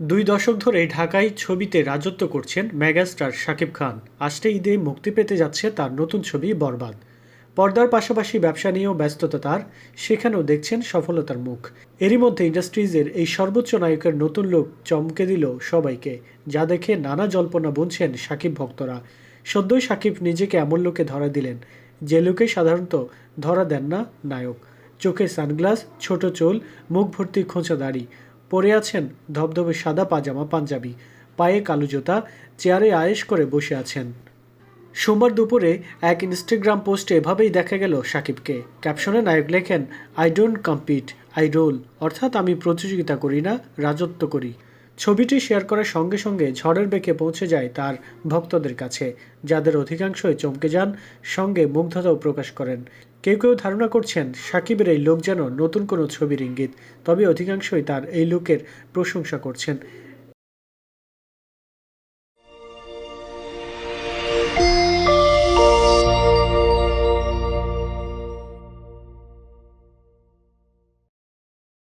দুই দশক ধরে ঢাকায় ছবিতে রাজত্ব করছেন মেগাস্টার শাকিব খান। আসতে ঈদে মুক্তি পেতে যাচ্ছে তার নতুন ছবি বরবাদ। পর্দার পাশাপাশি ব্যবসা নিয়েও ব্যস্ততা তার, সেখানেও দেখছেন সফলতার মুখ। এরই মধ্যে ইন্ডাস্ট্রিজের এই সর্বোচ্চ নায়কের নতুন লোক চমকে দিল সবাইকে, যা দেখে নানা জল্পনা বুনছেন সাকিব ভক্তরা। সদ্যই সাকিব নিজেকে এমন লোকে ধরা দিলেন, যে লোকে সাধারণত ধরা দেন না নায়ক। চোখে সানগ্লাস, ছোট চুল, মুখ ভর্তি খোঁচা দাড়ি পরে আছেন ধবধবে সাদা পাজামা পাঞ্জাবি, পায়ে কালো জোতা, চেয়ারে আয়েস করে বসে আছেন। সোমবার দুপুরে এক ইনস্টাগ্রাম পোস্টে এভাবেই দেখা গেল সাকিবকে। ক্যাপশনে নায়ক লেখেন I don't compete I rule অর্থাৎ আমি প্রতিযোগিতা করি না, রাজত্ব করি। ছবিটি শেয়ার করার সঙ্গে সঙ্গে ঝড়ের বেগে পৌঁছে যায় তার ভক্তদের কাছে, যাদের অধিকাংশই চমকে যান, সঙ্গে মুগ্ধতাও প্রকাশ করেন। কেউ কেউ ধারণা করছেন, সাকিবের এই লোক যেন নতুন কোনো ছবির ইঙ্গিত, তবে অধিকাংশই তার এই লুকের প্রশংসা করছেন।